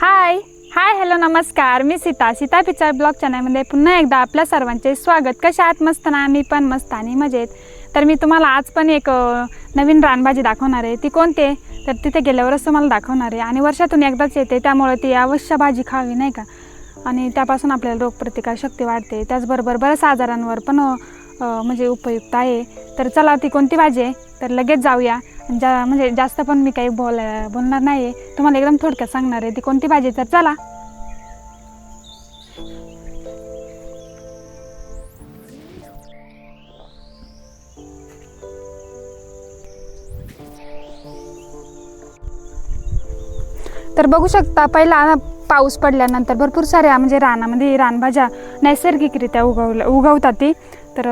हाय hi hello नमस्कार. मी Sita. Sita picture blog चॅनलमध्ये पुन्हा एकदा आपल्या सर्वांचे स्वागत. कशा आहात? मस्त ना? मी पण मस्त आणि मजेत. तर मी तुम्हाला आज पण एक नवीन रानभाजी दाखवणार आहे. ती कोणती आहे? तर तिथे गेल्यावरच तुम्हाला दाखवणार आहे. आणि वर्षातून एकदाच येते. त्यामुळे ती अवश्य भाजी खावी नाही का? आणि त्यापासून आपल्याला रोगप्रतिकारशक्ती वाढते. त्याचबरोबर बऱ्याच आजारांवर पण म्हणजे उपयुक्त आहे. तर चला ती कोणती भाजी आहे? तर लगेच जाऊया. जा म्हणजे जास्त पण मी काही बोल बोलणार नाही आहे तुम्हाला एकदम थोडक्यात सांगणार आहे ती कोणती भाजी तर चला. तर बघू शकता पहिला पाऊस पडल्यानंतर भरपूर साऱ्या म्हणजे रानामध्ये रानभाज्या नैसर्गिकरित्या उगवल्या उगवतात ती. तर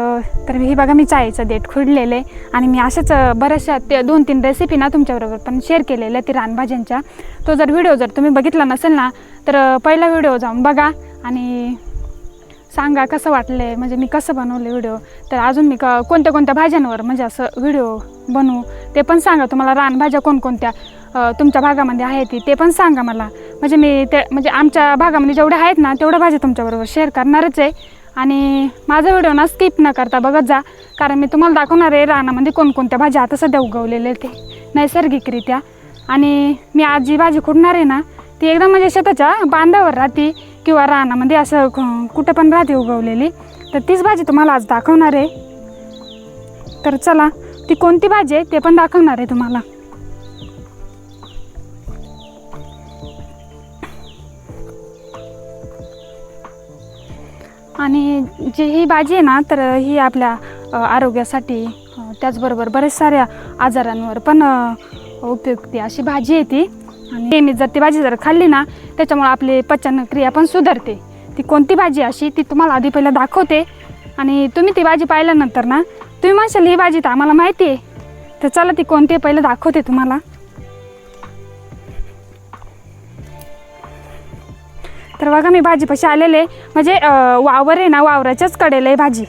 तर ही बघा मी चायचं देठ खुडलेलं आहे. आणि मी असेच बऱ्याचशा ते दोन तीन रेसिपी ना तुमच्याबरोबर पण शेअर केलेल्या ती रानभाज्यांच्या. तो जर व्हिडिओ जर तुम्ही बघितला नसेल ना तर पहिला व्हिडिओ जाऊन बघा. आणि सांगा कसं वाटलं आहे म्हणजे मी कसं बनवलं व्हिडिओ तर अजून मी क कोणत्या कोणत्या भाज्यांवर म्हणजे असं व्हिडिओ बनवू ते पण सांगा. तुम्हाला रानभाज्या कोणकोणत्या तुमच्या भागामध्ये आहे ती ते पण सांगा मला. म्हणजे मी ते म्हणजे आमच्या भागामध्ये जेवढ्या आहेत ना तेवढ्या भाज्या तुमच्याबरोबर शेअर करणारच आहे. आणि माझा व्हिडिओ ना स्किप न करता बघत जा. कारण मी तुम्हाला दाखवणार आहे रानामध्ये कोणकोणत्या भाज्या आता सध्या उगवलेल्या आहेत ते. नैसर्गिकरित्या. आणि मी आज जी भाजी खुडणार आहे ना ती एकदम म्हणजे शेताच्या बांधावर राहते किंवा रानामध्ये असं कुठं पण राहते उगवलेली. तर तीच भाजी तुम्हाला आज दाखवणार आहे. तर चला ती कोणती भाजी आहे ते पण दाखवणार आहे तुम्हाला. आणि जी ही भाजी आहे ना तर ही आपल्या आरोग्यासाठी त्याचबरोबर बऱ्याच साऱ्या आजारांवर पण उपयुक्ती अशी भाजी आहे ती. आणि नेहमी जर ती भाजी जर खाल्ली ना त्याच्यामुळे आपली पचनक्रिया पण सुधारते. ती कोणती भाजी अशी ती तुम्हाला आधी पहिलं दाखवते. आणि तुम्ही ती भाजी पाहिल्यानंतर ना तुम्ही म्हणशाल ही भाजी तर आम्हाला माहिती आहे. तर चला ती कोणती आहे पहिलं दाखवते तुम्हाला. तर बघा मी भाजीपाशी आलेले म्हणजे वावर आहे ना वावराच्याच कडेला आहे भाजी.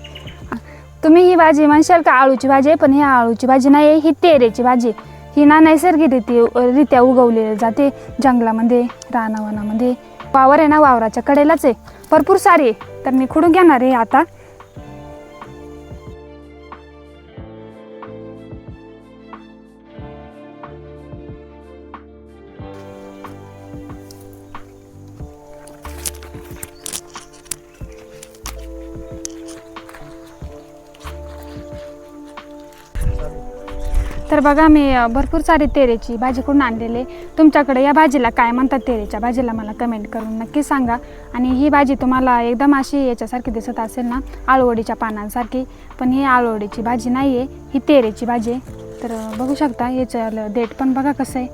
तुम्ही ही भाजी म्हणशाल का आळूची भाजी आहे? पण ही आळूची भाजी नाही आहे ही तेरेची भाजी आहे. ही ना नैसर्गिकरीती रित्या उगवलेली जाते जंगलामध्ये रानावनामध्ये. वावर आहे ना वावराच्या कडेलाच आहे. भरपूर सारी आहे. तर मी खुडून घेणार आहे आता. तर बघा मी भरपूर सारी तेरेची भाजी करून आणलेली तुमच्याकडे या भाजीला काय म्हणतात तेरेच्या भाजीला मला कमेंट करून नक्की सांगा. आणि ही भाजी तुम्हाला एकदम अशी याच्यासारखी दिसत असेल ना आळूवडीच्या पानांसारखी. पण ही आळूवडीची भाजी नाही आहे ही तेरेची भाजी आहे. तर बघू शकता याच्या देठ पण बघा कसं आहे.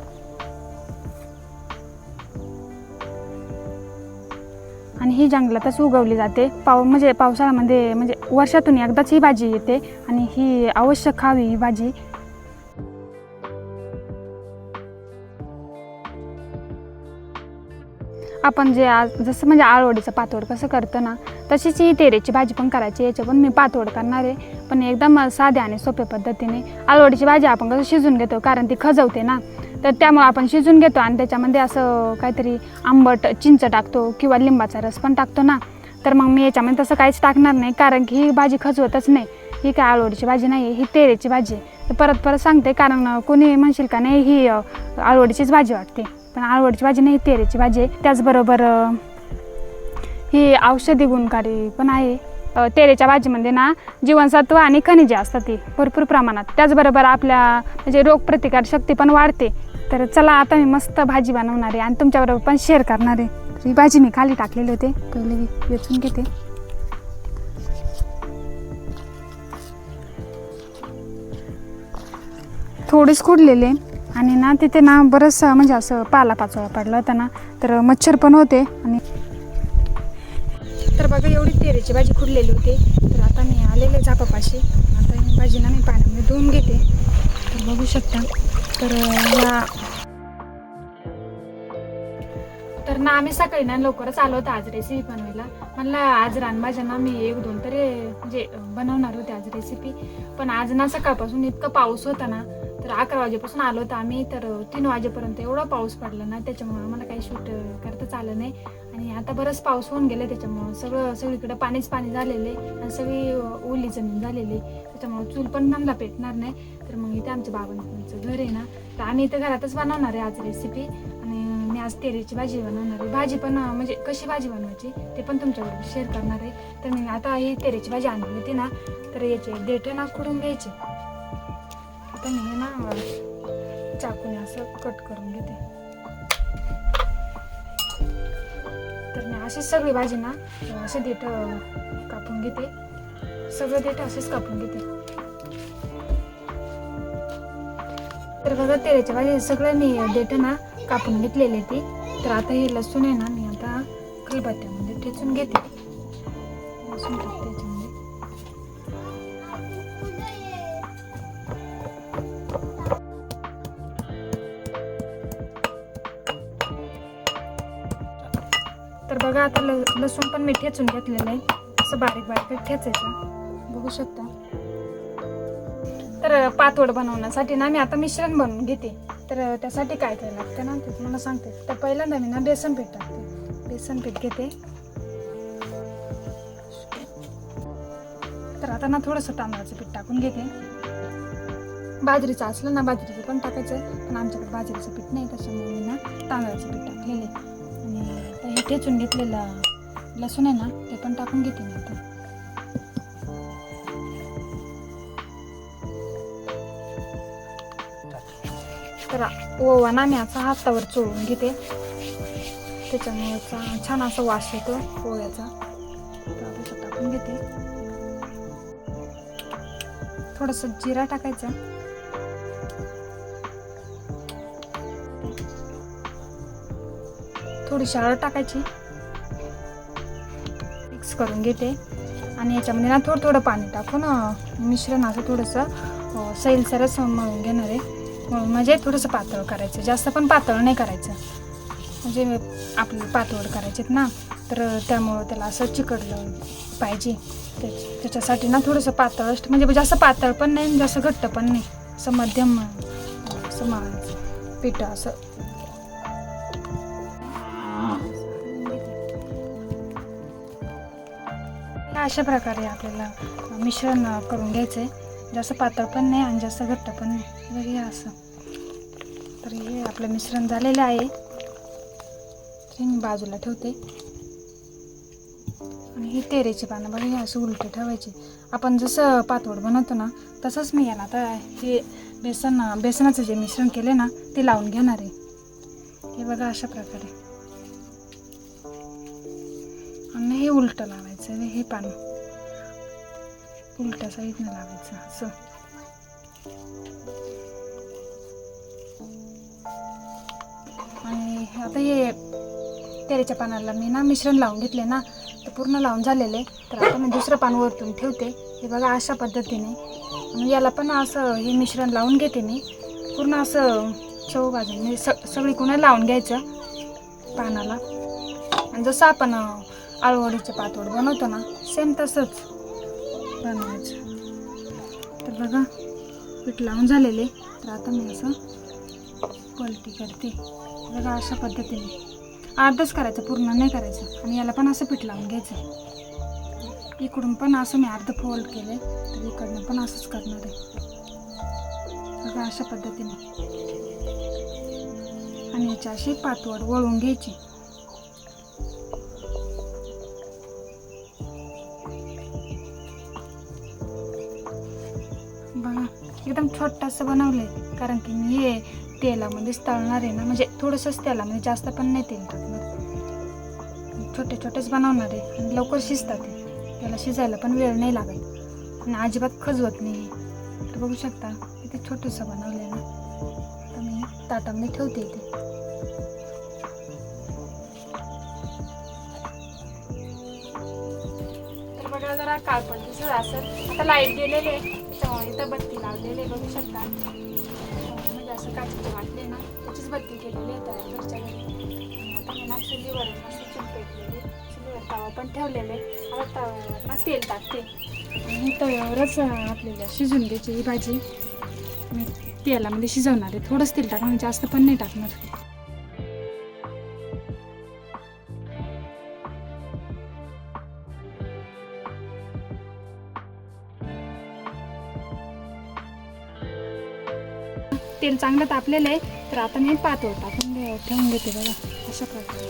आणि ही जंगलातच उगवली जाते. पाव म्हणजे पावसाळ्यामध्ये म्हणजे वर्षातून एकदाच ही भाजी येते. आणि ही अवश्य खावी ही भाजी. आपण जे आज जसं म्हणजे आळवडीचं पातोड कसं करतो ना तशीच ही तेरेची भाजी पण करायची याच्या पण मी पातोड करणार आहे. पण एकदम साध्या आणि सोप्या पद्धतीने आळवडीची भाजी आपण कसं शिजून घेतो कारण ती खजवते ना. तर त्यामुळे आपण शिजून घेतो आणि त्याच्यामध्ये असं काहीतरी आंबट चिंच टाकतो किंवा लिंबाचा रस पण टाकतो ना. तर मग मी याच्यामध्ये तसं काहीच टाकणार नाही कारण की ही भाजी खजवतच नाही. ही काय आळवडीची भाजी नाही आहे ही तेरेची भाजी आहे. तर परत परत सांगते कारण कोणी म्हणशील का नाही ही आळवडीचीच भाजी वाटते. पण आळवडीची भाजी नाही ही तेरेची भाजी आहे. त्याचबरोबर ही औषधी गुणकारी पण आहे. तेरेच्या भाजीमध्ये ना जीवनसत्व आणि खनिजे असतात ती भरपूर प्रमाणात. त्याचबरोबर आपल्या म्हणजे रोगप्रतिकार शक्ती पण वाढते. तर चला आता मी मस्त भाजी बनवणार आहे आणि तुमच्याबरोबर पण शेअर करणार आहे. ही भाजी मी खाली टाकलेली होते. पहिले मी वेचून घेते. थोडीच कुडलेले आणि ना तिथे ना बरंचसं म्हणजे असं पाला पाचोळा पडला होता ना तर मच्छर पण होते आणि तर बघा एवढी तेरेची भाजी खुडलेली होती. तर आता मी आलेले झापापाशी. आता ही भाजी ना मी पाण्यामध्ये धुवून घेते. तर बघू शकता. तर या. तर ना आम्ही सकाळी ना लवकरच आलो होतो आज रेसिपी बनवायला. म्हणलं आज रानभाज्या ना मी एक दोन तरी म्हणजे बनवणार होते आज रेसिपी पण आज ना सकाळपासून इतकं पाऊस होता ना तर अकरा वाजेपासून आलो होतो आम्ही तर तीन वाजेपर्यंत एवढा पाऊस पडला ना त्याच्यामुळे मला काही शूट करताच आलं नाही. आणि आता बरंच पाऊस होऊन गेले त्याच्यामुळं सगळं सगळीकडे पाणीच पाणी झालेले आणि सगळी ओली जमीन झालेली. त्याच्यामुळे चूल पण आम्हाला पेटणार नाही. तर मग इथे आमच्या बाबांचं घर आहे ना तर आम्ही इथं घरातच बनवणार आहे आज रेसिपी आणि मी आज तेरीची भाजी बनवणार आहे. भाजी पण म्हणजे कशी भाजी बनवायची ते पण तुमच्याबरोबर शेअर करणार आहे. तर मी आता ही तेरीची भाजी आणली होती ना तर याचे देठ ना खुडून घ्यायचे. आता मी हे ना चाकूने असं कट करून घेते. तर मी अशीच सगळी भाजी ना असे देठ कापून घेते. सगळं देठ असेच कापून घेते. तर बघा तेलाच्या भाजी सगळं मी देठ ना कापून घेतलेले ती. तर आता हे लसूण आहे ना मी आता खलबत्त्यामध्ये ठेचून घेते. लसूण टाकते त्याच्यामध्ये बघा आता ल लसूण पण मी ठेचून घेतलेलं आहे. असं बारीक बारीक ठेचायचं. बघू शकता. तर पातोड बनवण्यासाठी ना मी आता मिश्रण बनवून घेते. तर त्यासाठी काय काय लागतं ना ते तुम्हाला सांगते. तर पहिल्यांदा मी ना बेसन पीठ टाकते. बेसन पीठ घेते. तर आता ना थोडंसं तांदळाचं पीठ टाकून घेते. बाजरीचं असलं ना बाजरीचं पण टाकायचं पण आमच्याकडे बाजरीचं पीठ नाही त्याच्यामुळे मी ना तांदळाचं पीठ टाकलेलं आहे. ठेचून घेतलेलं लसूण आहे ना ते पण टाकून घेते मी आता. तर ओवा ना मी असा हातावर चोळून घेते. त्याच्यामुळे छान असा वास येतो ओव्याचा. टाकून घेते. थोडंसं जिरा टाकायचा. थोडीशी हळद टाकायची. मिक्स करून घेते. आणि याच्यामध्ये ना थोडं थोडं पाणी टाकून मिश्रण असं थोडंसं सैलसरच मळून घेणार आहे. म्हणजे थोडंसं पातळ करायचं. जास्त पण पातळ नाही करायचं. म्हणजे आपलं पातळ करायचेत ना. तर त्यामुळं त्याला असं चिकटलं पाहिजे. त्या- त्याच्यासाठी ना थोडंसं पातळ म्हणजे जास्त पातळ पण नाही जास्त घट्ट पण नाही. असं मध्यम असं मळायचं. पिठं असं. अशा प्रकारे आपल्याला मिश्रण करून घ्यायचं आहे जास्त पातळ पण नाही आणि जास्त घट्ट पण नाही. बघ हे असं. तर हे आपलं मिश्रण झालेलं आहे. मी बाजूला ठेवते. आणि हे तेरेची पानं बघा हे असं उलटे ठेवायचे. आपण जसं पातोड बनवतो ना तसंच मी याला आता हे बेसन बेसनाचं जे मिश्रण केले ना ते लावून घेणार आहे. हे बघा अशा प्रकारे. आणि हे उलटं लावायचं आणि हे पान. उलट्या साईडनं लावायचं असं. आणि आता हे तेरेच्या पानाला मी ना मिश्रण लावून घेतले ना तर पूर्ण लावून झालेले. तर आता मी दुसरं पान वरतून ठेवते. हे बघा अशा पद्धतीने. याला पण असं हे मिश्रण लावून घेते मी. पूर्ण असं चव बाजूने स सगळी कुणा लावून घ्यायचं पानाला. आणि जसं आपण आळूवडीचे पातोड बनवतो ना सेम तसंच बनवायचं. तर बघा पीठ लावून झालेले. तर आता मी असं पलटी करते. बघा अशा पद्धतीने. अर्धच करायचं पूर्ण नाही करायचं. आणि याला पण असं पीठ लावून घ्यायचं. इकडून पण असं मी अर्ध फोल्ड केले तर इकडनं पण असंच करणार आहे. बघा अशा पद्धतीने. आणि याची अशी पातवड वळून घ्यायची. एकदम छोटंसं बनवलंय. कारण की मी हे तेलामध्येच तळणार आहे ना म्हणजे थोडंसंच तेलामध्ये म्हणजे जास्त पण नाही तेल टाकणार. छोटे छोटेच बनवणार आहे आणि लवकर शिजतात त्याला शिजायला पण वेळ नाही लागत. आणि अजिबात खजवत नाही तर बघू शकता किती छोटंसं बनवलं ना. तर मी ताटामध्ये ठेवते इथे. तर बघा जरा काळपट दिसत असेल आता लाइट गेलेले आहे. इथं बत्ती लावलेली आहे बघू शकता. म्हणजे असं काचेचे वाटले ना त्याचीच बत्ती केलेली आहे तयार घरच्या घरी. आता मी ना चुलीवर आहे, मस्त चूल पेटलेली चुलीवर तवा पण ठेवलेले आता तव्यावर ना तेल टाकते. आणि तव्यावरच आपल्याला शिजून घ्यायची ही भाजी मी तेलामध्ये शिजवणार आहे. थोडंच तेल टाकणार जास्त पण नाही टाकणार. तेल चांगलं तापलेलं आहे तर आता मी पातळ टाकून ठेवून घेते बघा अशा प्रकारे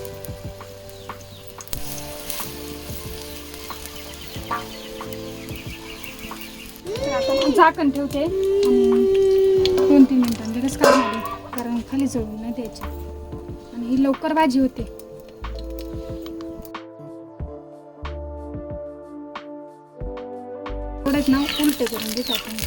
झाकण ठेवते. दोन तीन मिनिटांनी लगेच काढणार कारण खाली जळून नाही द्यायची. आणि ही लवकर भाजी होते. थोडेच ना उलटे करून घेत आपण.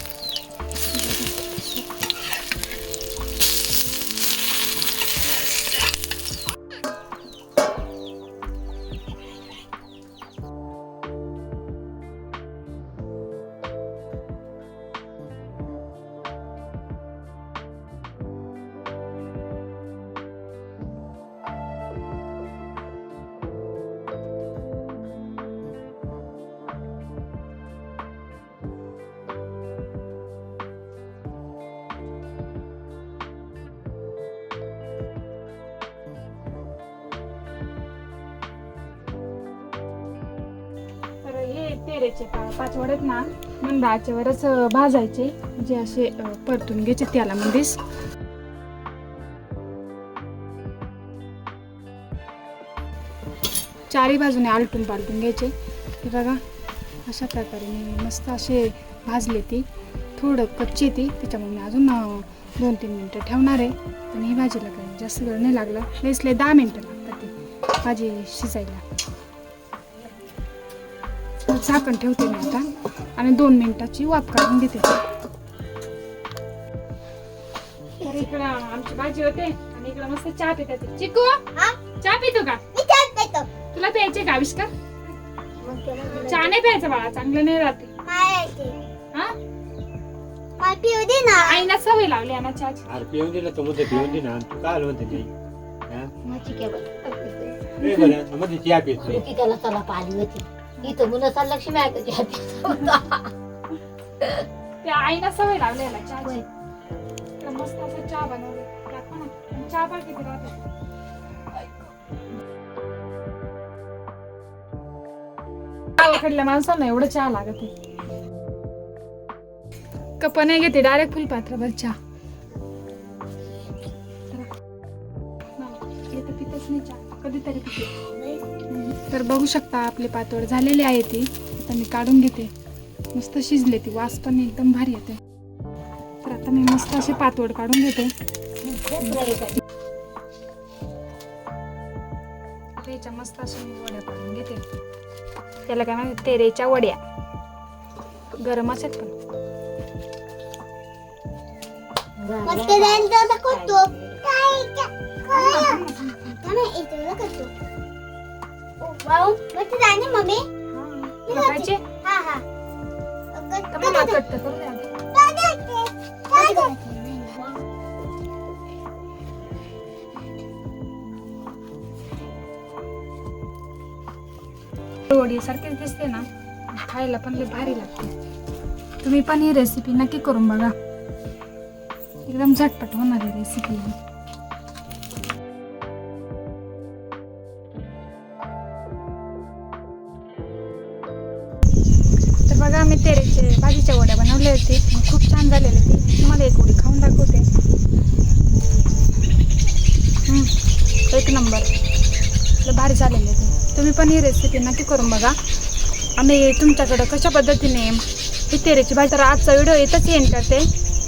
करायचे तेरेचे पाच ना मंद आचेवरच भाजायचे. जे असे परतून घ्यायचे त्याला तेलामध्येच चारही बाजूने आलटून पालटून घ्यायचे. हे बघा अशा प्रकारे मी मस्त असे भाजले ती. थोडं कच्ची ती त्याच्यामुळे मी अजून दोन तीन मिनटं ठेवणार आहे. आणि ही भाजीला काही जास्त वेळ नाही लागला. लेसले दहा मिनटं लागतात ती भाजी शिजायला. झाकण ठेवते मी आता. आणि दोन मिनिटाची वाफ काढून घेते तर इकडं आमची भाजी होते. आणि इकडं मस्त चहा पितात चिकू चहा पितो का? तुला प्यायचे का आविष्कार? चहा नाही प्यायचा बाळा चांगलं नाही राहते हा? आईना सवय लावली आहे ना चहाची. पिऊन दिलं तर मध्ये पिऊन दे ना. तू काय म्हणते नाही बरं, मध्ये चहा पित नाही त्याला चला पाली होती. इथं मुलं चाललं लक्ष्मी ऐकायची हाती त्या आईना सवय लावली आहे ना चहाची तर मस्त असं चहा बनवले. टाका ना चहा किती राहते गावाकडल्या माणसांना एवढं चहा लागत आहे कप नाही घेते डायरेक्ट फुलपात्राभर चहा. हे तर पितच नाही चहा. कधीतरी पिते. तर बघू शकता आपले पातोड झालेले आहे ती. आता मी काढून घेते. मस्त शिजले ती. वास पण एकदम भारी येते. तर आता मी मस्त असे पातोड काढून घेते. तेच्या मस्त असे मी वड्या काढून घेते. त्याला काय म्हणते तेरेच्या वड्या. गरमच आहेत पण. मम्मी? हा. बघायचे हा हा. मग करू द्या सारखीच दिसते ना खायला पण लय भारी लागते. तुम्ही पण ही रेसिपी नक्की करून बघा. एकदम झटपट होणारी रेसिपी भारी झालेले आहे तुम्ही पण ही रेसिपी नक्की करून बघा. आणि तुमच्याकडं कशा पद्धतीने ही तेरेची भाजी तर आजचा व्हिडिओ इथंच एंड करते.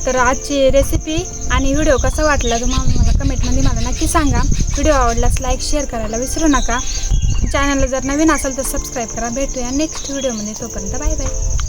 तर आजची रेसिपी आणि व्हिडिओ कसा वाटला तुम्हाला मला कमेंटमध्ये मला नक्की सांगा. व्हिडिओ आवडल्यास लाईक शेअर करायला विसरू नका. चॅनलला जर नवीन असेल तर सबस्क्राईब करा. भेटूया नेक्स्ट व्हिडिओमध्ये तोपर्यंत बाय बाय